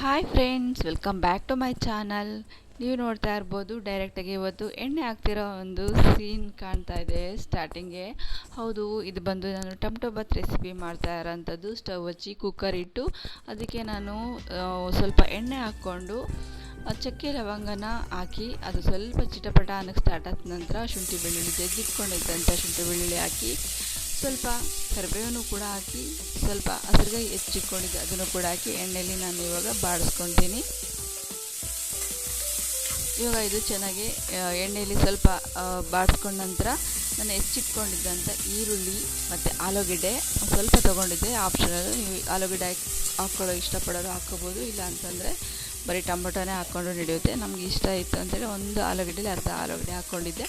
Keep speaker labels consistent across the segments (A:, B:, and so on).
A: Hi friends welcome back to my channel ನೀವು ನೋಡ್ತಾ ಇರ್ಬೋದು ಡೈರೆಕ್ಟಾಗಿ ಇವತ್ತು ಎಣ್ಣೆ ಹಾಕ್ತಿರೋ ಒಂದು ಸೀನ್ ಕಾಣ್ತಾ ಇದೆ ಸ್ಟಾರ್ಟಿಂಗ್ಗೆ ಹೌದು, ಇದು ಬಂದು ನಾನು ಟಮ್ ಬಾತ್ ರೆಸಿಪಿ ಮಾಡ್ತಾ ಇರೋಂಥದ್ದು. ಸ್ಟವ್ ಹಚ್ಚಿ ಕುಕ್ಕರ್ ಇಟ್ಟು ಅದಕ್ಕೆ ನಾನು ಸ್ವಲ್ಪ ಎಣ್ಣೆ ಹಾಕ್ಕೊಂಡು ಚಕ್ಕೆ ಲವಂಗನ ಹಾಕಿ, ಅದು ಸ್ವಲ್ಪ ಚಿಟಪಟ ಅನ್ನಕ್ಕೆ ಸ್ಟಾರ್ಟ್ ಆದ ನಂತರ ಶುಂಠಿ ಬೆಳ್ಳುಳ್ಳಿ ಜಜ್ಜಿಟ್ಕೊಂಡಿದ್ದಂಥ ಶುಂಠಿ ಬೆಳ್ಳುಳ್ಳಿ ಹಾಕಿ ಸ್ವಲ್ಪ ಕರಿಬೇವನ್ನು ಕೂಡ ಹಾಕಿ ಸ್ವಲ್ಪ ಹಸಿರುಗಾಯಿ ಹೆಚ್ಚಿಟ್ಕೊಂಡಿದ್ದೆ, ಅದನ್ನು ಕೂಡ ಹಾಕಿ ಎಣ್ಣೆಯಲ್ಲಿ ನಾನು ಇವಾಗ ಬಾಡಿಸ್ಕೊತೀನಿ. ಇವಾಗ ಇದು ಚೆನ್ನಾಗಿ ಎಣ್ಣೆಯಲ್ಲಿ ಸ್ವಲ್ಪ ಬಾಡಿಸ್ಕೊಂಡ ನಂತರ ನಾನು ಹೆಚ್ಚಿಟ್ಕೊಂಡಿದ್ದಂಥ ಈರುಳ್ಳಿ ಮತ್ತು ಆಲೂಗೆಡ್ಡೆ ಸ್ವಲ್ಪ ತೊಗೊಂಡಿದ್ದೆ. ಆಪ್ಷನಲ್ ನೀವು ಆಲೂಗೆಡ್ಡೆ ಹಾಕಿ ಹಾಕ್ಕೊಳ್ಳೋ ಇಷ್ಟಪಡೋರು ಹಾಕ್ಕೋಬೋದು ಇಲ್ಲ ಅಂತಂದರೆ ಬರೀ ಟೊಮೊಟೊನೇ ಹಾಕ್ಕೊಂಡು ನಡೆಯುತ್ತೆ. ನಮಗೆ ಇಷ್ಟ ಇತ್ತು ಅಂತೇಳಿ ಒಂದು ಆಲೂಗಡ್ಡೆಲಿ ಅರ್ಧ ಆಲೂಗಡ್ಡೆ ಹಾಕ್ಕೊಂಡಿದ್ದೆ.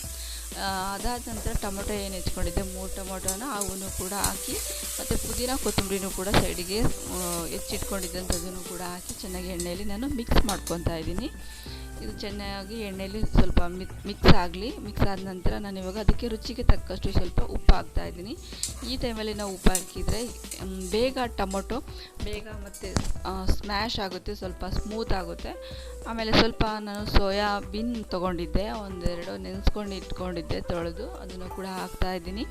A: ಅದಾದ ನಂತರ ಟೊಮೊಟೊ ಏನು ಹೆಚ್ಕೊಂಡಿದ್ದೆ? ಮೂರು ಟೊಮೊಟೊನ ಅವನ್ನು ಕೂಡ ಹಾಕಿ, ಮತ್ತು ಪುದೀನ ಕೊತ್ತಂಬರಿನೂ ಕೂಡ ಸೈಡಿಗೆ ಹೆಚ್ಚಿಟ್ಕೊಂಡಿದ್ದಂಥದ್ದನ್ನು ಕೂಡ ಹಾಕಿ ಚೆನ್ನಾಗಿ ಎಣ್ಣೆಯಲ್ಲಿ ನಾನು ಮಿಕ್ಸ್ ಮಾಡ್ಕೊತಾ ಇದ್ದೀನಿ. ಇದು ಚೆನ್ನಾಗಿ ಎಣ್ಣೆಯಲ್ಲಿ ಸ್ವಲ್ಪ ಮಿಕ್, ಮಿಕ್ಸ್ ಆಗಲಿ. ಮಿಕ್ಸ್ ಆದ ನಂತರ ನಾನು ಇವಾಗ ಅದಕ್ಕೆ ರುಚಿಗೆ ತಕ್ಕಷ್ಟು ಸ್ವಲ್ಪ ಉಪ್ಪು ಹಾಕ್ತಾ ಇದ್ದೀನಿ. ಈ ಟೈಮಲ್ಲಿ ನಾವು ಉಪ್ಪು ಹಾಕಿದರೆ ಬೇಗ ಟೊಮೊಟೊ, ಬೇಗ ಮತ್ತು ಸ್ಮ್ಯಾಶ್ ಆಗುತ್ತೆ, ಸ್ವಲ್ಪ ಸ್ಮೂತ್ ಆಗುತ್ತೆ. ಆಮೇಲೆ ಸ್ವಲ್ಪ ನಾನು ಸೋಯಾಬೀನ್ ತೊಗೊಂಡಿದ್ದೆ. ಒಂದೆರಡು ನೆನೆಸ್ಕೊಂಡು ಇಟ್ಕೊಂಡಿದ್ದೆ ತೊಳೆದು. ಅದನ್ನು ಕೂಡ ಹಾಕ್ತಾ ಇದ್ದೀನಿ.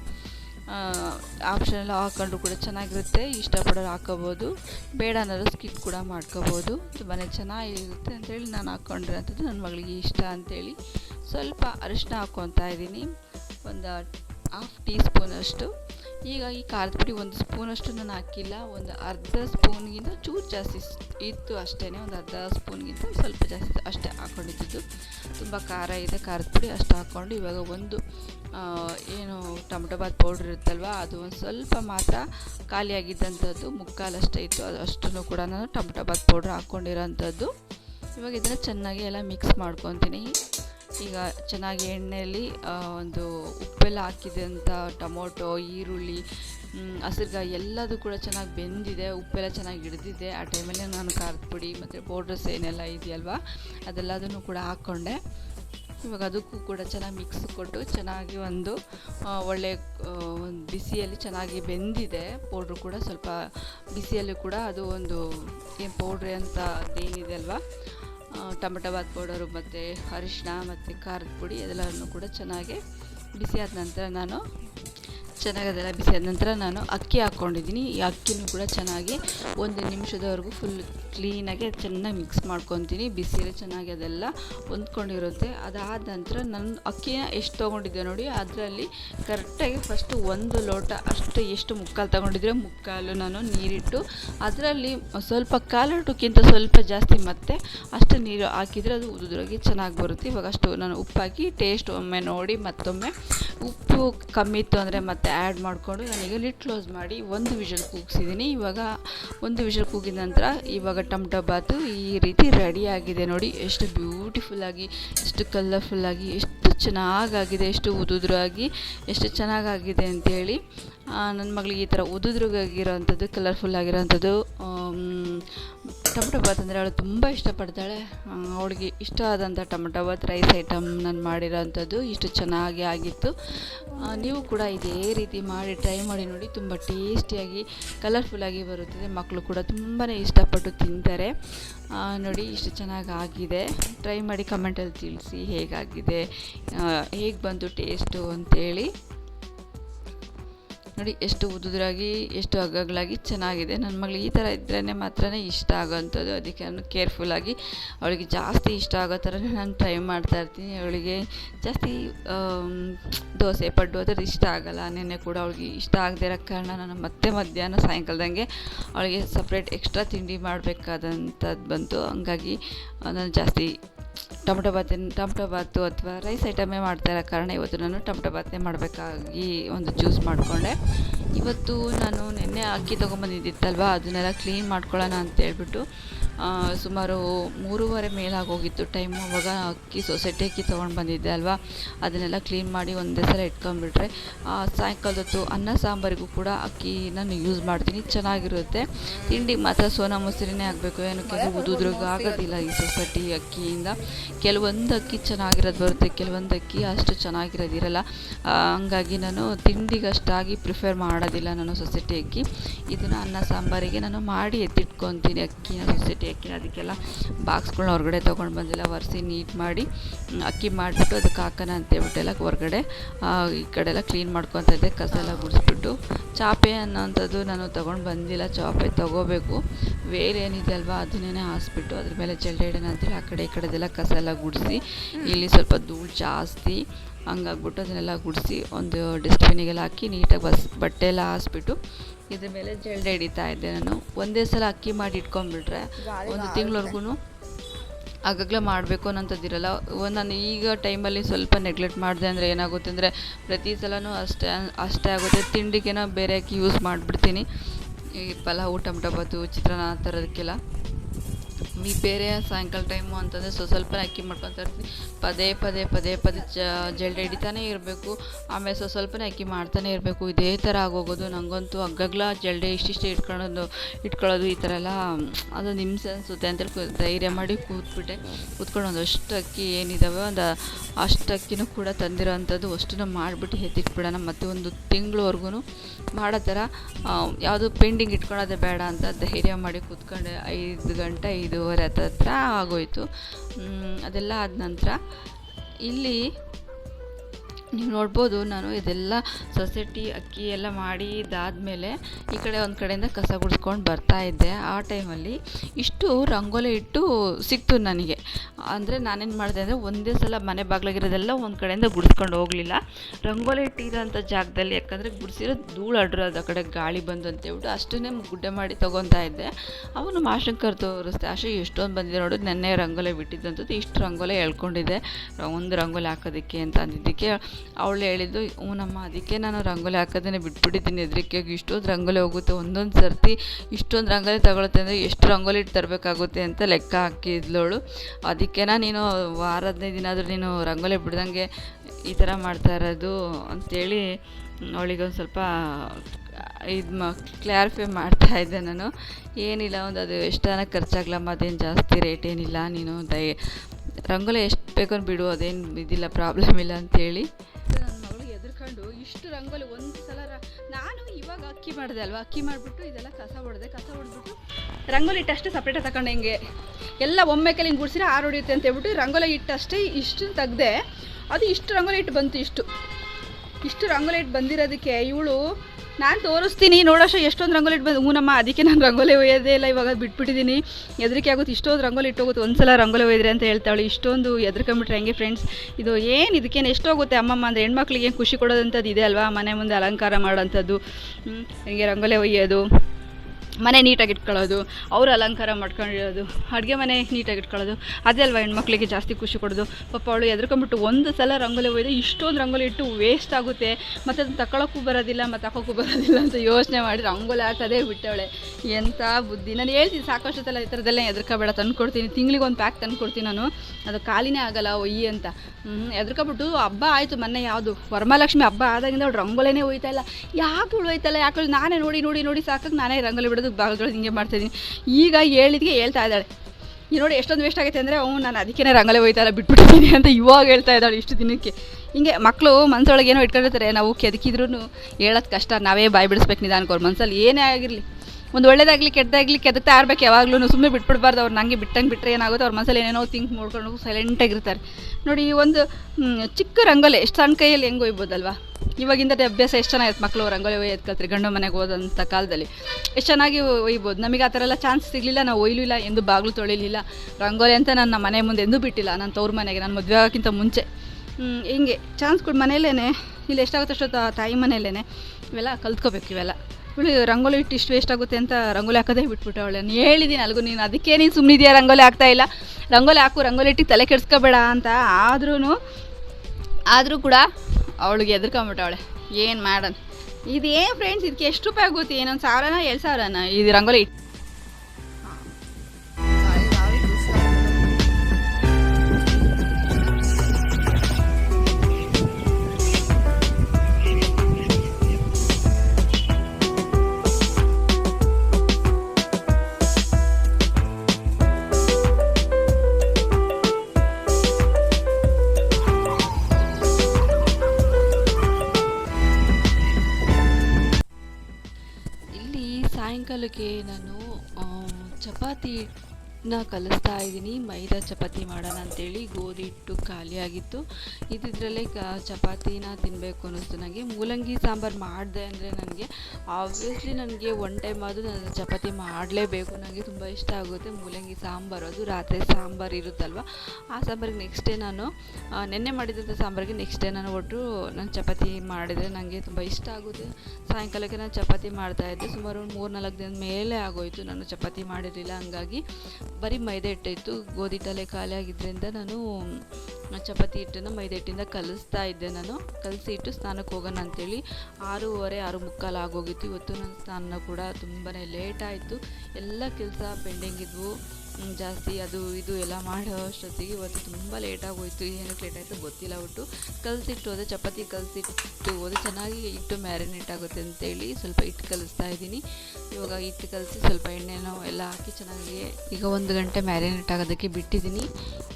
A: ಆಪ್ಷನೆಲ್ಲ ಹಾಕ್ಕೊಂಡ್ರು ಕೂಡ ಚೆನ್ನಾಗಿರುತ್ತೆ. ಇಷ್ಟಪಡೋರು ಹಾಕೋಬೋದು. ಬೇಡ ಅನ್ನೋರು ಸ್ಕಿಪ್ ಕೂಡ ಮಾಡ್ಕೋಬೋದು. ತುಂಬಾ ಚೆನ್ನಾಗಿರುತ್ತೆ ಅಂತೇಳಿ ನಾನು ಹಾಕ್ಕೊಂಡಿರೋಂಥದ್ದು ನನ್ನ ಮಗಳಿಗೆ ಇಷ್ಟ ಅಂತೇಳಿ ಸ್ವಲ್ಪ ಅರಿಶಿನ ಹಾಕ್ಕೊತಾ ಇದ್ದೀನಿ. ಒಂದು ಹಾಫ್ ಟೀ ಸ್ಪೂನಷ್ಟು ಈಗ ಈ ಖಾರದ ಪುಡಿ ಒಂದು ಸ್ಪೂನಷ್ಟು ನಾನು ಹಾಕಿಲ್ಲ, ಒಂದು ಅರ್ಧ ಸ್ಪೂನ್ಗಿಂತ ಚೂರು ಜಾಸ್ತಿ ಇತ್ತು ಅಷ್ಟೇ ಒಂದು ಅರ್ಧ ಸ್ಪೂನ್ಗಿಂತ ಸ್ವಲ್ಪ ಜಾಸ್ತಿ ಅಷ್ಟೇ ಹಾಕ್ಕೊಂಡಿದ್ದು ತುಂಬ ಖಾರ ಇದೆ ಖಾರದ ಪುಡಿ ಅಷ್ಟು ಹಾಕ್ಕೊಂಡು ಇವಾಗ ಒಂದು ಏನು ಟೊಮೊಟೊ ಬಾತ್ ಪೌಡ್ರ್ ಇರುತ್ತಲ್ವ, ಅದು ಒಂದು ಸ್ವಲ್ಪ ಮಾತ್ರ ಖಾಲಿಯಾಗಿದ್ದಂಥದ್ದು, ಮುಕ್ಕಾಲಷ್ಟೇ ಇತ್ತು, ಅದು ಅಷ್ಟನ್ನು ಕೂಡ ನಾನು ಟೊಮೊಟೊ ಬಾತ್ ಪೌಡ್ರ್ ಹಾಕ್ಕೊಂಡಿರೋಂಥದ್ದು. ಇವಾಗ ಇದನ್ನು ಚೆನ್ನಾಗಿ ಎಲ್ಲ ಮಿಕ್ಸ್ ಮಾಡ್ಕೊತೀನಿ. ಈಗ ಚೆನ್ನಾಗಿ ಎಣ್ಣೆಯಲ್ಲಿ ಒಂದು ಉಪ್ಪೆಲ್ಲ ಹಾಕಿದಂಥ ಟೊಮೊಟೊ, ಈರುಳ್ಳಿ ಹಸಿರುಗಾಯಿ ಎಲ್ಲದೂ ಕೂಡ ಚೆನ್ನಾಗಿ ಬೆಂದಿದೆ, ಉಪ್ಪೆಲ್ಲ ಚೆನ್ನಾಗಿ ಹಿಡ್ದಿದೆ. ಆ ಟೈಮಲ್ಲಿ ನಾನು ಖಾರದ ಪುಡಿ ಮತ್ತು ಪೌಡ್ರಸ್ ಏನೆಲ್ಲ ಇದೆಯಲ್ವ, ಅದೆಲ್ಲದನ್ನು ಕೂಡ ಹಾಕ್ಕೊಂಡೆ ಇವಾಗ ಅದಕ್ಕೂ ಕೂಡ ಚೆನ್ನಾಗಿ ಮಿಕ್ಸ್ ಕೊಟ್ಟು ಚೆನ್ನಾಗಿ ಒಂದು ಒಳ್ಳೆ ಬಿಸಿಯಲ್ಲಿ ಚೆನ್ನಾಗಿ ಬೆಂದಿದೆ. ಪೌಡ್ರು ಕೂಡ ಸ್ವಲ್ಪ ಬಿಸಿಯಲ್ಲಿ ಕೂಡ ಅದು ಒಂದು, ಏನು ಪೌಡ್ರಿ ಅಂತ ಏನಿದೆ ಅಲ್ವಾ ಟೊಮೆಟೊ ಬಾತ್ ಪೌಡರು ಮತ್ತು ಅರಿಶಿನ ಮತ್ತು ಖಾರದ ಪುಡಿ ಎಲ್ಲವನ್ನು ಕೂಡ ಚೆನ್ನಾಗಿ ಬಿಸಿ ಆದ ನಂತರ ನಾನು ಚೆನ್ನಾಗಿ ಅದೆಲ್ಲ ಬಿಸಿ ಆದ ನಂತರ ನಾನು ಅಕ್ಕಿ ಹಾಕ್ಕೊಂಡಿದ್ದೀನಿ. ಈ ಅಕ್ಕಿನೂ ಕೂಡ ಚೆನ್ನಾಗಿ ಒಂದು ನಿಮಿಷದವರೆಗೂ ಫುಲ್ ಕ್ಲೀನಾಗಿ ಚೆನ್ನಾಗಿ ಮಿಕ್ಸ್ ಮಾಡ್ಕೊತೀನಿ. ಬಿಸಿಲೇ ಚೆನ್ನಾಗಿ ಅದೆಲ್ಲ ಹೊಂದ್ಕೊಂಡಿರುತ್ತೆ. ಅದಾದ ನಂತರ ನನ್ನ ಅಕ್ಕಿನ ಎಷ್ಟು ತೊಗೊಂಡಿದ್ದೆ ನೋಡಿ, ಅದರಲ್ಲಿ ಕರೆಕ್ಟಾಗಿ ಫಸ್ಟು ಒಂದು ಲೋಟ ಅಷ್ಟು ಎಷ್ಟು ಮುಕ್ಕಾಲು ತೊಗೊಂಡಿದ್ರೆ ಮುಕ್ಕಾಲು ನಾನು ನೀರಿಟ್ಟು, ಅದರಲ್ಲಿ ಸ್ವಲ್ಪ ಕಾಲೋಟಕ್ಕಿಂತ ಸ್ವಲ್ಪ ಜಾಸ್ತಿ ಮತ್ತೆ ಅಷ್ಟು ನೀರು ಹಾಕಿದರೆ ಅದು ಉದುದ್ರಾಗಿ ಚೆನ್ನಾಗಿ ಬರುತ್ತೆ. ಇವಾಗ ಅಷ್ಟು ನಾನು ಉಪ್ಪು ಹಾಕಿ ಟೇಸ್ಟ್ ಒಮ್ಮೆ ನೋಡಿ ಮತ್ತೊಮ್ಮೆ. ಉಪ್ಪು ಕಮ್ಮಿ ಇತ್ತು ಅಂದರೆ ಮತ್ತೆ ಆ್ಯಡ್ ಮಾಡಿಕೊಂಡು ನಾನೀಗ ಲಿಟ್ ಕ್ಲೋಸ್ ಮಾಡಿ ಒಂದು ವಿಷಲ್ ಕೂಗಿಸಿದ್ದೀನಿ ಇವಾಗ ಒಂದು ವಿಷಲ್ ಕೂಗಿದ ನಂತರ ಇವಾಗ ಟಮ್ಟೊ ಬಾತು ಈ ರೀತಿ ರೆಡಿ ಆಗಿದೆ ನೋಡಿ. ಎಷ್ಟು ಬ್ಯೂಟಿಫುಲ್ಲಾಗಿ ಎಷ್ಟು ಕಲರ್ಫುಲ್ಲಾಗಿ ಎಷ್ಟು ಚೆನ್ನಾಗಾಗಿದೆ, ಎಷ್ಟು ಉದುದ್ರಾಗಿ ಎಷ್ಟು ಚೆನ್ನಾಗಾಗಿದೆ ಅಂತೇಳಿ ನನ್ನ ಮಗಳಿಗೆ ಈ ಥರ ಉದುದ್ರಾಗಿರೋವಂಥದ್ದು ಕಲರ್ಫುಲ್ ಆಗಿರೋವಂಥದ್ದು ಟೊಮೊಟೊ ಬಾತ್ ಅಂದರೆ ಅವಳು ತುಂಬ ಇಷ್ಟಪಡ್ತಾಳೆ. ಅವಳಿಗೆ ಇಷ್ಟ ಆದಂಥ ಟೊಮೊಟೊ ಬಾತ್ ರೈಸ್ ಐಟಮ್ ನಾನು ಮಾಡಿರೋವಂಥದ್ದು ಇಷ್ಟು ಚೆನ್ನಾಗಿ ಆಗಿತ್ತು. ನೀವು ಕೂಡ ಇದೇ ರೀತಿ ಮಾಡಿ ಟ್ರೈ ಮಾಡಿ ನೋಡಿ ತುಂಬ ಟೇಸ್ಟಿಯಾಗಿ ಕಲರ್ಫುಲ್ಲಾಗಿ ಬರುತ್ತದೆ. ಮಕ್ಕಳು ಕೂಡ ತುಂಬಾ ಇಷ್ಟಪಟ್ಟು ತಿಂತಾರೆ. ನೋಡಿ ಇಷ್ಟು ಚೆನ್ನಾಗಿ ಆಗಿದೆ. ಟ್ರೈ ಮಾಡಿ ಕಮೆಂಟಲ್ಲಿ ತಿಳಿಸಿ ಹೇಗಾಗಿದೆ. ಹೇಗೆ ಬಂತು ಟೇಸ್ಟು ಅಂತೇಳಿ. ನೋಡಿ, ಎಷ್ಟು ಉದುದ್ರಾಗಿ ಎಷ್ಟು ಅಗ್ಗಗಳಾಗಿ ಚೆನ್ನಾಗಿದೆ. ನನ್ನ ಮಗಳು ಈ ಥರ ಇದ್ರೇ ಮಾತ್ರ ಇಷ್ಟ ಆಗೋವಂಥದ್ದು ಅದಕ್ಕೆ ನಾನು ಕೇರ್ಫುಲ್ಲಾಗಿ ಅವಳಿಗೆ ಜಾಸ್ತಿ ಇಷ್ಟ ಆಗೋ ಥರನೇ ನಾನು ಟ್ರೈ ಮಾಡ್ತಾ ಇರ್ತೀನಿ. ಅವಳಿಗೆ ಜಾಸ್ತಿ ದೋಸೆ, ಪಡ್ಡು ಅದ್ರದ್ದು ಇಷ್ಟ ಆಗಲ್ಲ. ನಿನ್ನೆ ಕೂಡ ಅವಳಿಗೆ ಇಷ್ಟ ಆಗದೆ ಇರೋ ಕಾರಣ ನಾನು ಮತ್ತೆ ಮಧ್ಯಾಹ್ನ ಸಾಯಂಕಾಲದಂಗೆ ಅವಳಿಗೆ ಸಪ್ರೇಟ್ ಎಕ್ಸ್ಟ್ರಾ ತಿಂಡಿ ಮಾಡಬೇಕಾದಂಥದ್ದು ಬಂತು. ಹಂಗಾಗಿ ನಾನು ಜಾಸ್ತಿ ಟೊಮಟೊ ಬಾತ್ ಟೊಮೆಟೊ ಬಾತು ಅಥವಾ ರೈಸ್ ಐಟಮೇ ಮಾಡ್ತಾ ಇರೋ ಕಾರಣ ಇವತ್ತು ನಾನು ಟೊಮೆಟೊ ಬಾತ್ನೇ ಮಾಡಬೇಕಾಗಿ ಒಂದು ಜ್ಯೂಸ್ ಮಾಡಿಕೊಂಡೆ. ಇವತ್ತು ನಾನು ನಿನ್ನೆ ಅಕ್ಕಿ ತೊಗೊಂಬಂದಿದ್ದಿತ್ತಲ್ವ ಅದನ್ನೆಲ್ಲ ಕ್ಲೀನ್ ಮಾಡ್ಕೊಳ್ಳೋಣ ಅಂತೇಳ್ಬಿಟ್ಟು ಆ, ಸುಮಾರು ಮೂರುವರೆ ಮೇಲಾಗೋಗಿತ್ತು ಟೈಮು. ಅವಾಗ ಅಕ್ಕಿ ಸೊಸೈಟಿ ಅಕ್ಕಿ ತೊಗೊಂಡು ಬಂದಿದ್ದೆ ಅಲ್ವಾ? ಅದನ್ನೆಲ್ಲ ಕ್ಲೀನ್ ಮಾಡಿ ಒಂದೇ ಸಲ ಇಟ್ಕೊಂಡ್ಬಿಟ್ರೆ ಸಾಯಂಕಾಲದೊತ್ತು ಅನ್ನ ಸಾಂಬಾರಿಗೂ ಕೂಡ ಅಕ್ಕಿ ನಾನು ಯೂಸ್ ಮಾಡ್ತೀನಿ. ಚೆನ್ನಾಗಿರುತ್ತೆ. ತಿಂಡಿಗೆ ಮಾತ್ರ ಸೋನಾ ಮೊಸರಿನೇ ಆಗಬೇಕು. ಏನಕ್ಕೆ ಉದುದ್ರಿಗೆ ಆಗೋದಿಲ್ಲ ಈ ಸೊಸೈಟಿ ಅಕ್ಕಿಯಿಂದ. ಕೆಲವೊಂದು ಅಕ್ಕಿ ಚೆನ್ನಾಗಿರೋದು ಬರುತ್ತೆ, ಕೆಲವೊಂದು ಅಕ್ಕಿ ಅಷ್ಟು ಚೆನ್ನಾಗಿರೋದಿರಲ್ಲ ಹಂಗಾಗಿ ನಾನು ತಿಂಡಿಗಷ್ಟಾಗಿ ಪ್ರಿಫರ್ ಮಾಡೋದಿಲ್ಲ ನಾನು ಸೊಸೈಟಿ ಅಕ್ಕಿ. ಇದನ್ನು ಅನ್ನ ಸಾಂಬಾರಿಗೆ ನಾನು ಮಾಡಿ ಎತ್ತಿಟ್ಕೊತೀನಿ ಅಕ್ಕಿನ ಸೊಸೈಟಿ ಅಕ್ಕಿನ ಅದಕ್ಕೆಲ್ಲ ಬಾಕ್ಸ್ಗಳನ್ನ ಹೊರಗಡೆ ತೊಗೊಂಡು ಬಂದಿಲ್ಲ. ಒರೆಸಿ ನೀಟ್ ಮಾಡಿ ಅಕ್ಕಿ ಮಾಡಿಬಿಟ್ಟು ಅದಕ್ಕೆ ಹಾಕೋಣ ಅಂತೇಳ್ಬಿಟ್ಟೆಲ್ಲ ಹೊರಗಡೆ. ಈ ಕಡೆ ಎಲ್ಲ ಕ್ಲೀನ್ ಮಾಡ್ಕೊತಾ ಇದ್ದೆ ಕಸ ಎಲ್ಲ ಗುಡಿಸ್ಬಿಟ್ಟು. ಚಾಪೆ ಅನ್ನೋಂಥದ್ದು ನಾನು ತೊಗೊಂಡು ಬಂದಿಲ್ಲ. ಚಾಪೆ ತೊಗೋಬೇಕು. ವೇರ್ ಏನಿದೆ ಅಲ್ವಾ ಅದನ್ನೇ ಹಾಸ್ಬಿಟ್ಟು ಅದ್ರ ಮೇಲೆ ಜಲ್ಲೆ ಇಡೋಣ ಅಂತೇಳಿ ಆ ಕಡೆ ಈ ಕಡೆದೆಲ್ಲ ಕಸ ಎಲ್ಲ ಗುಡಿಸಿ, ಇಲ್ಲಿ ಸ್ವಲ್ಪ ಧೂಳು ಜಾಸ್ತಿ ಹಂಗಾಗ್ಬಿಟ್ಟು ಅದನ್ನೆಲ್ಲ ಗುಡಿಸಿ ಒಂದು ಡಸ್ಟ್ಬಿನಿಗೆಲ್ಲ ಹಾಕಿ ನೀಟಾಗಿ ಬಸ್ ಬಟ್ಟೆ ಎಲ್ಲ ಹಾಸ್ಬಿಟ್ಟು ಇದ್ರ ಮೇಲೆ ಜಲ್ಡೆ ಹಿಡಿತಾ ಇದ್ದೆ ನಾನು. ಒಂದೇ ಸಲ ಅಕ್ಕಿ ಮಾಡಿ ಇಟ್ಕೊಂಡ್ಬಿಟ್ರೆ ಒಂದು ತಿಂಗಳವರೆಗೂ ಆಗಾಗಲೇ ಮಾಡಬೇಕು ಅನ್ನೋಂಥದ್ದಿರಲ್ಲ. ಒಂದು ನಾನು ಈಗ ಟೈಮಲ್ಲಿ ಸ್ವಲ್ಪ ನೆಗ್ಲೆಕ್ಟ್ ಮಾಡಿದೆ ಅಂದರೆ ಏನಾಗುತ್ತೆ ಅಂದರೆ ಪ್ರತಿ ಸಲನೂ ಅಷ್ಟೇ ಅಷ್ಟೇ ಆಗುತ್ತೆ. ತಿಂಡಿಗೇನೋ ಬೇರೆ ಅಕ್ಕಿ ಯೂಸ್ ಮಾಡಿಬಿಡ್ತೀನಿ. ಈ ಪಲಾವು ಟಮಟೊ ಬಾತು ಚಿತ್ರಾನ್ನ ಆ ಥರದಕ್ಕೆಲ್ಲ. ಈ ಬೇರೆ ಸಾಯಂಕಾಲ ಟೈಮು ಅಂತಂದರೆ ಸೊ ಸ್ವಲ್ಪ ಅಕ್ಕಿ ಮಾಡ್ಕೊತಾ ಇರ್ತೀನಿ. ಪದೇ ಪದೇ ಪದೇ ಪದೇ ಜ ಜಲ್ಡೆ ಹಿಡಿತಾನೆ ಇರಬೇಕು. ಆಮೇಲೆ ಸ್ವಲ್ಪ ಸ್ವಲ್ಪನೇ ಅಕ್ಕಿ ಮಾಡ್ತಾನೆ ಇರಬೇಕು. ಇದೇ ಥರ ಆಗೋಗೋದು. ನನಗಂತೂ ಹಗ್ಗಗ್ಲ ಜಲ್ಡೆ ಇಷ್ಟಿಷ್ಟು ಇಟ್ಕೊಳ್ಳೋದು ಇಟ್ಕೊಳ್ಳೋದು ಈ ಥರ ಎಲ್ಲ ಅದು ನಿಮ್ಸೆ ಅನಿಸುತ್ತೆ ಅಂತೇಳಿ ಧೈರ್ಯ ಮಾಡಿ ಕೂತ್ಬಿಟ್ಟೆ. ಕೂತ್ಕೊಂಡು ಒಂದಷ್ಟು ಅಕ್ಕಿ ಏನಿದ್ದಾವೆ ಒಂದು ಅಷ್ಟು ಅಕ್ಕಿನೂ ಕೂಡ ತಂದಿರೋ ಅಂಥದ್ದು ಅಷ್ಟನ್ನು ಮಾಡಿಬಿಟ್ಟು ಎತ್ತಿಟ್ಬಿಡೋಣ ಮತ್ತು ಒಂದು ತಿಂಗಳವರೆಗೂ ಮಾಡೋ ಥರ ಯಾವುದು ಪೆಂಡಿಂಗ್ ಇಟ್ಕೊಳ್ಳೋದೇ ಬೇಡ ಅಂತ ಧೈರ್ಯ ಮಾಡಿ ಕೂತ್ಕೊಂಡೆ. ಐದು ಗಂಟೆ ಐದೂವರೆ ಹತ್ರ ಆಗೋಯ್ತು. ಅದೆಲ್ಲ ಆದ ನಂತರ ಇಲ್ಲಿ ನೀವು ನೋಡ್ಬೋದು ನಾನು ಇದೆಲ್ಲ ಸೊಸೈಟಿ, ಅಕ್ಕಿ ಎಲ್ಲ ಮಾಡಿ ಇದಾದಮೇಲೆ ಈ ಕಡೆ ಒಂದು ಕಡೆಯಿಂದ ಕಸ ಗುಡಿಸ್ಕೊಂಡು ಬರ್ತಾ ಇದ್ದೆ. ಆ ಟೈಮಲ್ಲಿ ಇಷ್ಟು ರಂಗೋಲಿ ಇಟ್ಟು ಸಿಕ್ತು ನನಗೆ. ಅಂದರೆ ನಾನೇನು ಮಾಡಿದೆ ಅಂದರೆ ಒಂದೇ ಸಲ ಮನೆ ಬಾಗಿಲಾಗಿರೋದೆಲ್ಲ ಒಂದು ಕಡೆಯಿಂದ ಗುಡಿಸ್ಕೊಂಡು ಹೋಗಲಿಲ್ಲ. ರಂಗೋಲಿ ಇಟ್ಟಿರೋಂಥ ಜಾಗದಲ್ಲಿ ಯಾಕಂದರೆ ಗುಡಿಸಿರೋ ಧೂಳು ಅಡ್ರೋದು ಆ ಕಡೆ ಗಾಳಿ ಬಂದು ಅಂತೇಳ್ಬಿಟ್ಟು ಅಷ್ಟನ್ನೇ ಗುಡ್ಡೆ ಮಾಡಿ ತೊಗೊತಾ ಇದ್ದೆ. ಅವನು ಮಾಶಂಕರ್ ತೋರಿಸ್ದೆ ಅಷ್ಟೇ ಎಷ್ಟೊಂದು ಬಂದಿದೆ ನೋಡು, ನೆನ್ನೆ ರಂಗೋಲಿ ಬಿಟ್ಟಿದ್ದಂಥದ್ದು ಇಷ್ಟು ರಂಗೋಲಿ ಹೇಳ್ಕೊಂಡಿದ್ದೆ ಒಂದು ರಂಗೋಲಿ ಹಾಕೋದಕ್ಕೆ ಅಂತ ಅಂದಿದ್ದಕ್ಕೆ ಅವಳು ಹೇಳಿದ್ದು ಹ್ಞೂನಮ್ಮ ಅದಕ್ಕೆ ನಾನು ರಂಗೋಲಿ ಹಾಕೋದನ್ನೇ ಬಿಟ್ಬಿಟ್ಟಿದ್ದೀನಿ ಹೆದರಿಕೆಗೆ ಇಷ್ಟೊಂದು ರಂಗೋಲಿ ಹೋಗುತ್ತೆ, ಒಂದೊಂದು ಸರ್ತಿ ಇಷ್ಟೊಂದು ರಂಗೋಲಿ ತಗೊಳುತ್ತೆ ಅಂದರೆ ಎಷ್ಟು ರಂಗೋಲಿ ಇಟ್ಟು ತರಬೇಕಾಗುತ್ತೆ ಅಂತ ಲೆಕ್ಕ ಹಾಕಿದ್ಲವಳು ಅದಕ್ಕೆನ ನೀನು ವಾರ ಹದಿನೈದು ದಿನ ಆದರೂ ನೀನು ರಂಗೋಲಿ ಬಿಡ್ದಂಗೆ ಈ ಥರ ಮಾಡ್ತಾ ಇರೋದು ಅಂಥೇಳಿ ಅವಳಿಗೆ ಒಂದು ಸ್ವಲ್ಪ ಇದು ಮ ಕ್ಲಾರಿಫೈ ಮಾಡ್ತಾ ಇದ್ದೆ ನಾನು. ಏನಿಲ್ಲ, ಒಂದು ಅದು ಎಷ್ಟನ ಖರ್ಚಾಗ್ಲಮ್ಮ, ಅದೇನು ಜಾಸ್ತಿ ರೇಟ್ ಏನಿಲ್ಲ, ನೀನು ದಯ ರಂಗೋಲಿ ಎಷ್ಟು ಬೇಕೋ ಬಿಡು, ಅದೇನು ಇದಿಲ್ಲ ಪ್ರಾಬ್ಲಮ್ ಇಲ್ಲ ಅಂತೇಳಿ. ನನ್ನ ಮಗಳು ಎದುರ್ಕೊಂಡು ಇಷ್ಟು ರಂಗೋಲಿ ಒಂದು ಇವಾಗ ಅಕ್ಕಿ ಮಾಡಿದೆ ಅಲ್ವಾ? ಅಕ್ಕಿ ಮಾಡಿಬಿಟ್ಟು ಇದೆಲ್ಲ ಕಸ ಹೊಡೆದೆ ಕಸ ಹೊಡೆದ್ಬಿಟ್ಟು ರಂಗೋಲಿ ಇಟ್ಟಷ್ಟು ಸಪ್ರೇಟಾಗಿ ತಗೊಂಡೆ ಹಿಂಗೆ. ಎಲ್ಲ ಒಮ್ಮೆ ಕೈಲಿ ಹಿಂಗೆ ಗುಡಿಸಿದ್ರೆ ಆರು ಹೊಡಿಯುತ್ತೆ ಅಂತ ಹೇಳ್ಬಿಟ್ಟು ರಂಗೋಲಿ ಇಟ್ಟಷ್ಟೇ ಇಷ್ಟು ತೆಗ್ದೆ. ಅದು ಇಷ್ಟು ರಂಗೋಲಿ ಇಟ್ಟು ಬಂತು ಇಷ್ಟು. ಇಷ್ಟು ರಂಗೋಲಿ ಇಟ್ಟು ಬಂದಿರೋದಕ್ಕೆ ಇವಳು, ನಾನು ತೋರಿಸ್ತೀನಿ ನೋಡೋಷ್ಟು ಎಷ್ಟೊಂದು ರಂಗೋಲಿ ಇಟ್ಟು ಹ್ಞೂ ನಮ್ಮ ಅದಕ್ಕೆ ನಾನು ರಂಗೋಲಿ ಒಯ್ಯೋದೇ ಇಲ್ಲ, ಇವಾಗ ಬಿಟ್ಬಿಟ್ಟಿದ್ದೀನಿ ಹೆದರಿಕೆ ಆಗುತ್ತೆ ಇಷ್ಟೊಂದು ರಂಗೋಲಿ ಇಟ್ಟೋಗುತ್ತೆ ಒಂದು ಸಲ ರಂಗೋಲಿ ಒಯ್ದ್ರೆ ಅಂತ ಹೇಳ್ತಾಳೆ ಇಷ್ಟೊಂದು ಎದ್ರಕೊಂಬಿಟ್ರೆ ಹೆಂಗೆ ಫ್ರೆಂಡ್ಸ್ ಇದು ಏನು ಇದಕ್ಕೇನು ಎಷ್ಟೋಗುತ್ತೆ ಅಮ್ಮಮ್ಮ ಅಂದರೆ ಹೆಣ್ಮಕ್ಳಿಗೆ ಖುಷಿ ಕೊಡೋದಂಥದ್ದು ಇದೆ ಅಲ್ವಾ? ಮನೆ ಮುಂದೆ ಅಲಂಕಾರ ಮಾಡೋಂಥದ್ದು ಹಿಂಗೆ ರಂಗೋಲಿ ಒಯ್ಯೋದು? ಮನೆ ನೀಟಾಗಿ ಇಟ್ಕೊಳ್ಳೋದು, ಅವರು ಅಲಂಕಾರ ಮಾಡ್ಕೊಂಡಿರೋದು, ಅಡುಗೆ ಮನೆ ನೀಟಾಗಿ ಇಟ್ಕೊಳ್ಳೋದು, ಅದೇ ಅಲ್ವಾ ಹೆಣ್ಮಕ್ಳಿಗೆ ಜಾಸ್ತಿ ಖುಷಿ ಕೊಡೋದು. ಪಾಪ ಅವಳು ಎದ್ರಕೊಂಬಿಟ್ಟು ಒಂದು ಸಲ ರಂಗೋಲಿ ಒಯ್ದು ಇಷ್ಟೊಂದು ರಂಗೋಲಿ ಇಟ್ಟು ವೇಸ್ಟ್ ಆಗುತ್ತೆ. ಮತ್ತು ಅದನ್ನು ತಗೊಳಕ್ಕೂ ಬರೋದಿಲ್ಲ, ಮತ್ತು ಹಾಕೋಕ್ಕೂ ಬರೋದಿಲ್ಲ ಅಂತ ಯೋಚನೆ ಮಾಡಿ ರಂಗೋಲಿ ಹಾಕೋದೇ ಬಿಟ್ಟವಳೆ. ಎಂಥ ಬುದ್ಧಿ. ನಾನು ಹೇಳ್ತೀನಿ, ಸಾಕಷ್ಟು ಸಲ ಈ ಥರದ್ದೆಲ್ಲ ಎದ್ರಕೋಬೇಡ, ತಂದ್ಕೊಡ್ತೀನಿ. ತಿಂಗ್ಳಿಗೆ ಒಂದು ಪ್ಯಾಕ್ ತಂದ್ಕೊಡ್ತೀನಿ ನಾನು. ಅದು ಖಾಲಿನೇ ಆಗಲ್ಲ, ಒಯ್ಯಿ ಅಂತ. ಎದ್ರಕೊಬಿಟ್ಟು ಹಬ್ಬ ಆಯಿತು ಮೊನ್ನೆ ಯಾವುದು? ವರಮಹಾಲಕ್ಷ್ಮಿ ಹಬ್ಬ ಆದಾಗಿಂದ ಅವಳು ರಂಗೋಲಿನೇ ಒಯ್ತಾ ಇಲ್ಲ. ಯಾಕೆ ಯಾಕೆ ನಾನೇ ನೋಡಿ ನೋಡಿ ನೋಡಿ ಸಾಕಾಗಿ ನಾನೇ ರಂಗೋಲಿ ಬಿಡೋದು ಬಾಗಿಲೊಳಗೆ ಹಿಂಗೆ ಮಾಡ್ತಾಯಿದ್ದೀನಿ ಈಗ ಹೇಳಿದ್ಗೆ ಹೇಳ್ತಾ ಇದ್ದಾಳೆ. ಈ ನೋಡಿ ಎಷ್ಟೊಂದು ವೇಸ್ಟ್ ಆಗುತ್ತೆ ಅಂದರೆ ಅವ್ನು ನಾನು ಅದಕ್ಕೇ ರಂಗೋಲೆ ಒಯ್ತಾ ಇಲ್ಲ ಬಿಟ್ಬಿಟ್ಟಿದ್ದೀನಿ ಅಂತ ಇವಾಗ ಹೇಳ್ತಾ ಇದ್ದಾಳೆ ಇಷ್ಟು ದಿನಕ್ಕೆ. ಹಿಂಗೆ ಮಕ್ಕಳು ಮನಸ್ಸೊಳಗೆ ಏನೋ ಇಟ್ಕೊಂಡಿರ್ತಾರೆ, ನಾವು ಕೆದಕಿದ್ರೂ ಹೇಳೋದು ಕಷ್ಟ, ನಾವೇ ಬಾಯಿ ಬಿಡಿಸ್ಬೇಕು ನಿಧಾನಕ್ಕೆ ಅವ್ರ ಮನಸ್ಸಲ್ಲಿ ಏನೇ ಆಗಿರಲಿ. ಒಂದು ಒಳ್ಳೇದಾಗಲಿ, ಕೆಟ್ಟದಾಗ್ಲಿ ಕೆದಕ್ತಾ ಇರ್ಬೇಕು ಯಾವಾಗಲೂ ಸುಮ್ಮನೆ ಬಿಟ್ಬಿಡ್ಬಾರ್ದು. ಅವ್ರು ನಂಗೆ ಬಿಟ್ಟಂಗೆ ಬಿಟ್ಟರೆ ಏನಾಗುತ್ತೆ? ಅವ್ರ ಮನಸ್ಸಲ್ಲಿ ಏನೇನೋ ಥಿಂಕ್ ಮಾಡ್ಕೊಂಡು ಸೈಲೆಂಟಾಗಿರ್ತಾರೆ ನೋಡಿ, ಈ ಒಂದು ಚಿಕ್ಕ ರಂಗೋಲಿ ಎಷ್ಟು ಸಣ್ಣ ಕೈಯಲ್ಲಿ ಹೆಂಗೆ ಒಯ್ಬೋದಲ್ವಾ? ಇವಾಗಿಂದ ಅಭ್ಯಾಸ ಎಷ್ಟು ಚೆನ್ನಾಗಿರುತ್ತೆ ಮಕ್ಕಳು ರಂಗೋಲಿ ಒಯ್ಯೋದು ಕಲ್ತ್ರಿ, ಗಂಡು ಮನೆಗೆ ಹೋದಂಥ ಕಾಲದಲ್ಲಿ. ಎಷ್ಟು ಚೆನ್ನಾಗಿ ಒಯ್ಬೋದು. ನಮಗೆ ಆ ಥರ ಎಲ್ಲ ಚಾನ್ಸ್ ಸಿಗಲಿಲ್ಲ. ನಾವು ಒಯ್ಲಿಲ್ಲ, ಎಂದು ಬಾಗಿಲು ತೊಳಿಲಿಲ್ಲ. ರಂಗೋಲಿ ಅಂತ ನನ್ನ ಮನೆ ಮುಂದೆ ಎಂದೂ ಬಿಟ್ಟಿಲ್ಲ. ನನ್ನ ತವ್ರ ಮನೆಗೆ, ನಾನು ಮದುವೆ ಆಗೋಕ್ಕಿಂತ ಮುಂಚೆ. ಹಿಂಗೆ. ಚಾನ್ಸ್ ಕೊಡು ಮನೆಯಲ್ಲೇ ಇಲ್ಲಿ ಎಷ್ಟಾಗುತ್ತೆ ಅಷ್ಟೊತ್ತು ತಾಯಿ ಮನೆಯಲ್ಲೇ ಇವೆಲ್ಲ ಕಲ್ತ್ಕೋಬೇಕು ಇವೆಲ್ಲ. ಇವಳು ರಂಗೋಲಿ ಇಟ್ಟು ಇಷ್ಟು ವೇಸ್ಟ್ ಆಗುತ್ತೆ ಅಂತ ರಂಗೋಲಿ ಹಾಕೋದೇ ಬಿಟ್ಬಿಟ್ಟು ನಾನು ಹೇಳಿದ್ದೀನಿ ಅಲ್ಗೂ, ನೀನು ಅದಕ್ಕೆ ನೀನು ಸುಮ್ಮನಿದೆಯಾ ರಂಗೋಲಿ ಹಾಕ್ತಾ ಇಲ್ಲ? ರಂಗೋಲಿ ಹಾಕು, ರಂಗೋಲಿ ಇಟ್ಟು ತಲೆ ಕೆಡ್ಸ್ಕೋಬೇಡ ಅಂತ. ಆದ್ರೂ ಆದರೂ ಕೂಡ ಅವಳಿಗೆ ಎದ್ಕೊಂಬಿಟ್ಟವಳೆ ಏನು ಮಾಡೋಣ ಇದೇನು ಫ್ರೆಂಡ್ಸ್ ಇದಕ್ಕೆ ಎಷ್ಟು ರೂಪಾಯಿ ಆಗುತ್ತೆ? ಏನೊಂದು ಸಾವಿರನ, ಎರಡು ಸಾವಿರನ? ಇದು ರಂಗೋಲಿ ಇಟ್ಟು ನ ಕಲಿಸ್ತಾ ಇದ್ದೀನಿ. ಮೈದಾ ಚಪಾತಿ ಮಾಡೋಣ ಅಂತೇಳಿ ಗೋಧಿ ಹಿಟ್ಟು ಖಾಲಿಯಾಗಿತ್ತು ಇದ್ದಿದ್ರಲ್ಲೇ ಕ ಚಪಾತಿನ ತಿನ್ನಬೇಕು ಅನ್ನಿಸ್ತು ನನಗೆ ಮೂಲಂಗಿ ಸಾಂಬಾರು ಮಾಡಿದೆ ಅಂದರೆ ನನಗೆ ಆಬ್ವಿಯಸ್ಲಿ ನನಗೆ ಒನ್ ಟೈಮ್ ಆದರೂ ನಾನು ಚಪಾತಿ ಮಾಡಲೇಬೇಕು. ನನಗೆ ತುಂಬ ಇಷ್ಟ ಆಗುತ್ತೆ ಮೂಲಂಗಿ ಸಾಂಬಾರು. ಅದು ರಾತ್ರಿ ಸಾಂಬಾರು ಇರುತ್ತಲ್ವ? ಆ ಸಾಂಬಾರಿಗೆ ನೆಕ್ಸ್ಟ್ ಡೇ ನಾನು ನಿನ್ನೆ ನೆನ್ನೆ ಮಾಡಿದಂಥ ಸಾಂಬಾರಿಗೆ ನೆಕ್ಸ್ಟ್ ಡೇ ನಾನು ಒಟ್ಟು ನಾನು ಚಪಾತಿ ಮಾಡಿದರೆ ನನಗೆ ತುಂಬ ಇಷ್ಟ ಆಗುತ್ತೆ. ಸಾಯಂಕಾಲಕ್ಕೆ ನಾನು ಚಪಾತಿ ಮಾಡ್ತಾಯಿದ್ದೆ ಸುಮಾರು ಒಂದು ಮೂರು ನಾಲ್ಕು ದಿನದ ಮೇಲೆ ಆಗೋಯಿತು. ನಾನು ಚಪಾತಿ ಮಾಡಿರಲಿಲ್ಲ. ಹಂಗಾಗಿ ಬರೀ ಮೈದೆ ಹಿಟ್ಟಿತ್ತು ಗೋಧಿ ತಲೆ ಖಾಲಿ ಆಗಿದ್ದರಿಂದ ನಾನು ಚಪಾತಿ ಹಿಟ್ಟನ್ನು ಮೈದಾ ಹಿಟ್ಟಿಂದ ಕಲಿಸ್ತಾ ಇದ್ದೆ ನಾನು. ಕಲಸಿ ಇಟ್ಟು ಸ್ನಾನಕ್ಕೆ ಹೋಗೋಣ ಅಂತೇಳಿ ಆರೂವರೆ ಆರು ಮುಕ್ಕಾಲು ಆಗೋಗಿತ್ತು. ಇವತ್ತು ನನ್ನ ಸ್ನಾನ ಕೂಡ ತುಂಬಾ ಲೇಟ್ ಆಯಿತು. ಎಲ್ಲ ಕೆಲಸ ಪೆಂಡಿಂಗ್ ಇದ್ವು. ಜಾಸ್ತಿ ಅದು ಇದು ಎಲ್ಲ ಮಾಡೋ ಅಷ್ಟೊತ್ತಿಗೆ ಇವತ್ತು ತುಂಬ ಲೇಟ್ ಹೋಯ್ತು ಏನಕ್ಕೆ ಲೇಟ್ ಆಯಿತು ಗೊತ್ತಿಲ್ಲ ಒಟ್ಟು. ಕಲಸಿಟ್ಟು ಹೋದೆ, ಚಪಾತಿ ಕಲಸಿಟ್ಟು ಹೋದೆ. ಚೆನ್ನಾಗಿ ಹಿಟ್ಟು ಮ್ಯಾರಿನೇಟ್ ಆಗುತ್ತೆ ಅಂತೇಳಿ ಸ್ವಲ್ಪ ಹಿಟ್ಟು ಕಲಿಸ್ತಾ ಇದ್ದೀನಿ. ಇವಾಗ ಹಿಟ್ಟು ಕಲಸಿ ಸ್ವಲ್ಪ ಎಣ್ಣೆನೋ ಎಲ್ಲ ಹಾಕಿ ಚೆನ್ನಾಗಿ ಈಗ ಒಂದು ಗಂಟೆ ಮ್ಯಾರಿನೇಟ್ ಆಗೋದಕ್ಕೆ ಬಿಟ್ಟಿದ್ದೀನಿ.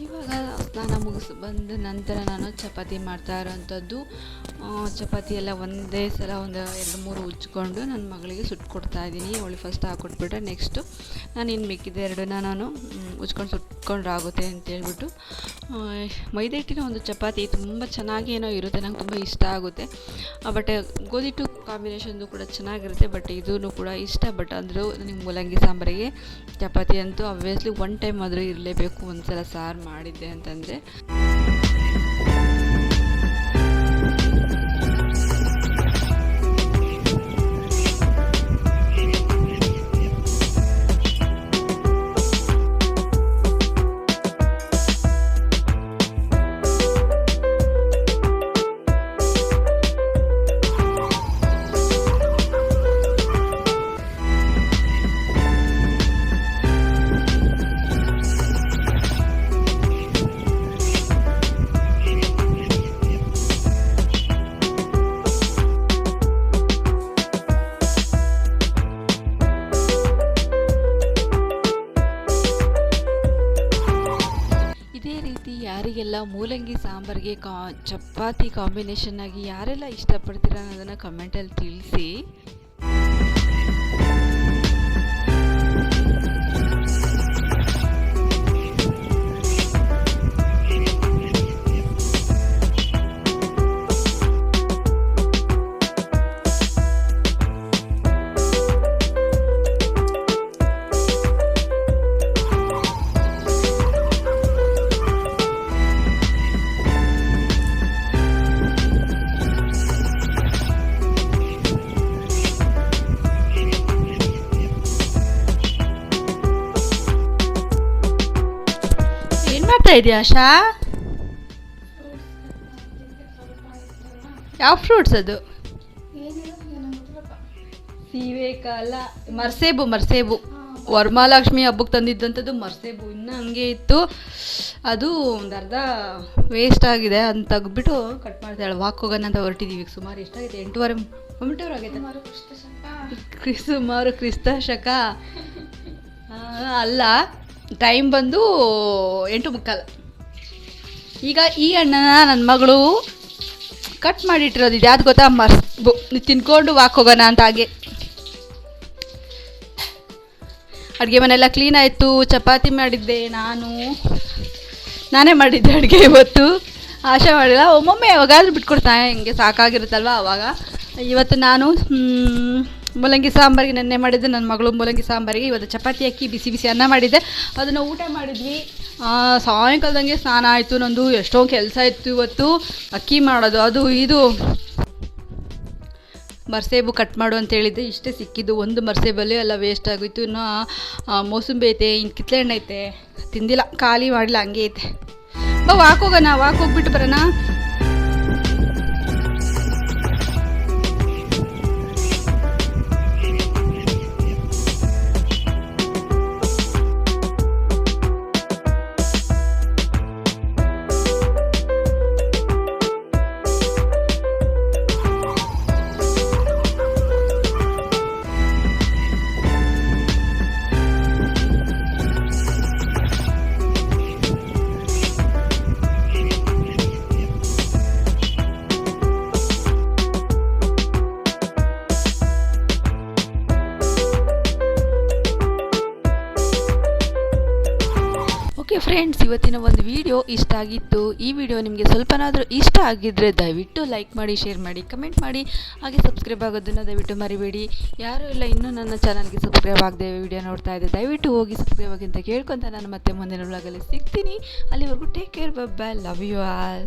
A: ಇವಾಗ ಸ್ನಾನ ಮುಗಿಸಿ ಬಂದ ನಂತರ ನಾನು ಚಪಾತಿ ಮಾಡ್ತಾ ಇರೋವಂಥದ್ದು ಚಪಾತಿ ಎಲ್ಲ ಒಂದೇ ಸಲ ಒಂದು ಎರಡು ಮೂರು ಉಜ್ಕೊಂಡು ನನ್ನ ಮಗಳಿಗೆ ಸುಟ್ಕೊಡ್ತಾ ಇದ್ದೀನಿ. ಅವಳು ಫಸ್ಟ್ ಹಾಕ್ಕೊಟ್ಬಿಟ್ರೆ ನೆಕ್ಸ್ಟು ನಾನು ಇನ್ನು ಎರಡನ್ನ ನಾನು ಉಜ್ಕೊಂಡು ಸುಟ್ಕೊಂಡ್ರೆ ಆಗುತ್ತೆ ಅಂತ ಹೇಳ್ಬಿಟ್ಟು ಆ, ಮೈದಾ ಹಿಟ್ಟಿನ ಒಂದು ಚಪಾತಿ ತುಂಬ ಚೆನ್ನಾಗಿ ಏನೋ ಇರುತ್ತೆ ನಂಗೆ ತುಂಬ ಇಷ್ಟ ಆಗುತ್ತೆ. ಬಟ್ ಗೋಧಿ ಟು ಕಾಂಬಿನೇಷನ್ದು ಕೂಡ ಚೆನ್ನಾಗಿರುತ್ತೆ ಬಟ್ ಇದೂ ಕೂಡ ಇಷ್ಟ. ಬಟ್ ಅಂದರೂ ನಿಮ್ಮ ಮೂಲಂಗಿ ಸಾಂಬಾರಿಗೆ ಚಪಾತಿ ಅಂತೂ ಅಬ್ವಿಯಸ್ಲಿ ಒನ್ ಟೈಮ್ ಆದರೂ ಇರಲೇಬೇಕು ಒಂದು ಸಲ ಸಾರು ಮಾಡಿದ್ದೆ ಅಂತಂದರೆ. ಮೂಲಂಗಿ ಸಾಂಬಾರಿಗೆ ಕಾ ಚಪಾತಿ ಕಾಂಬಿನೇಷನ್ ಆಗಿ ಯಾರೆಲ್ಲ ಇಷ್ಟಪಡ್ತೀರ ಅನ್ನೋದನ್ನು ಕಮೆಂಟಲ್ಲಿ ತಿಳಿಸಿ. ಇದೆಯಾ ಆಶಾ ಯಾವ ಫ್ರೂಟ್ಸ್ ಅದು? ಸೀಬೆಕಾಲ ಮರ್ಸೇಬು ಮರ್ಸೇಬು. ವರಮಹಾಲಕ್ಷ್ಮಿ ಹಬ್ಬಕ್ಕೆ ತಂದಿದ್ದಂಥದ್ದು ಮರ್ಸೇಬು. ಇನ್ನೂ ಹಂಗೆ ಇತ್ತು. ಅದು ಒಂದು ಅರ್ಧ ವೇಸ್ಟ್ ಆಗಿದೆ ಅಂತ ತೆಗ್ಬಿಟ್ಟು ಕಟ್ ಮಾಡ್ತಾಳೆ ವಾಕ್ ಹೋಗೋಣ ಅಂತ ಹೊರಟಿದ್ದೀವಿ ಸುಮಾರು ಎಷ್ಟಾಗಿದೆ ಎಂಟೂವರೆ ಒಂಬತ್ತುವರೆ ಆಗೈತೆ ಸುಮಾರು ಕ್ರಿಸ್ತ ಶಕ. ಅಲ್ಲ. ಟೈಮ್ ಬಂದು ಎಂಟು ಮುಕ್ಕಾಲು. ಈಗ ಈ ಅಣ್ಣನ ನನ್ನ ಮಗಳು ಕಟ್ ಮಾಡಿಟ್ಟಿರೋದು ಇದು ಯಾವ್ದು ಗೊತ್ತಾ? ಮರ್ಸ್ ತಿನ್ಕೊಂಡು ವಾಕ್ ಹೋಗೋಣ ಅಂತ ಹಾಗೆ. ಅಡುಗೆ ಮನೆಲ್ಲ ಕ್ಲೀನ್ ಆಯಿತು, ಚಪಾತಿ ಮಾಡಿದ್ದೆ ನಾನು. ನಾನೇ ಮಾಡಿದ್ದೆ ಅಡುಗೆ ಇವತ್ತು. ಆಶೆ ಮಾಡಿಲ್ಲ. ಒಮ್ಮೊಮ್ಮೆ ಯಾವಾಗಾದ್ರೂ ಬಿಟ್ಕೊಡ್ತಾನೆ. ಹಿಂಗೆ ಸಾಕಾಗಿರುತ್ತಲ್ವ ಅವಾಗ. ಇವತ್ತು ನಾನು ಮೂಲಂಗಿ ಸಾಂಬಾರಿಗೆ ನೆನ್ನೆ ಮಾಡಿದ್ದೆ ನನ್ನ ಮಗಳು ಮೂಲಂಗಿ ಸಾಂಬಾರಿಗೆ. ಇವತ್ತು ಚಪಾತಿ ಅಕ್ಕಿ, ಬಿಸಿ ಬಿಸಿ ಅನ್ನ ಮಾಡಿದ್ದೆ ಅದನ್ನು ಊಟ ಮಾಡಿದ್ವಿ. ಸಾಯಂಕಾಲದಂಗೆ ಸ್ನಾನ ಆಯಿತು. ನಂದು ಎಷ್ಟೋ ಕೆಲಸ ಇತ್ತು ಇವತ್ತು. ಅಕ್ಕಿ ಮಾಡೋದು, ಅದು, ಇದು. ಮರ್ಸೇಬು ಕಟ್ ಮಾಡು ಅಂತ ಹೇಳಿದ್ದೆ. ಇಷ್ಟೇ ಸಿಕ್ಕಿದ್ದು. ಒಂದು ಮರ್ಸೇಬಲ್ಲಿ ಎಲ್ಲ ವೇಸ್ಟ್ ಆಗೋಯ್ತು. ಇನ್ನು ಮೋಸಂಬಿ ಐತೆ ಇನ್ನು ಕಿತ್ಲೆ ಹಣ್ಣು ಐತೆ. ತಿಂದಿಲ್ಲ. ಖಾಲಿ ಮಾಡಿಲ್ಲ, ಹಂಗೆ ಐತೆ. ಬಾ, ವಾಕ್ ಹೋಗೋಣ, ವಾಕ್ ಹೋಗ್ಬಿಟ್ಟು ಬರೋಣ. ಒಂದು ವಿಡಿಯೋ ಇಷ್ಟ ಆಗಿತ್ತು, ಈ ವಿಡಿಯೋ ನಿಮಗೆ ಸ್ವಲ್ಪನಾದರೂ ಇಷ್ಟ ಆಗಿದ್ದರೆ ದಯವಿಟ್ಟು ಲೈಕ್ ಮಾಡಿ, ಶೇರ್ ಮಾಡಿ, ಕಮೆಂಟ್ ಮಾಡಿ. ಹಾಗೆ ಸಬ್ಸ್ಕ್ರೈಬ್ ಆಗೋದನ್ನು ದಯವಿಟ್ಟು ಮರಿಬೇಡಿ. ಯಾರೂ ಇಲ್ಲ, ಇನ್ನೂ ನನ್ನ ಚಾನಲ್ಗೆ ಸಬ್ಸ್ಕ್ರೈಬ್ ಆಗದೆ ವಿಡಿಯೋ ನೋಡ್ತಾ ಇದ್ದೆ. ದಯವಿಟ್ಟು ಹೋಗಿ ಸಬ್ಸ್ಕ್ರೈಬ್ ಆಗಿ ಅಂತ ಕೇಳ್ಕೊತ ನಾನು ಮತ್ತೆ ಮುಂದಿನ ಒಳಗಲ್ಲಿ ಸಿಗ್ತೀನಿ. ಅಲ್ಲಿವರೆಗೂ take care bye love you all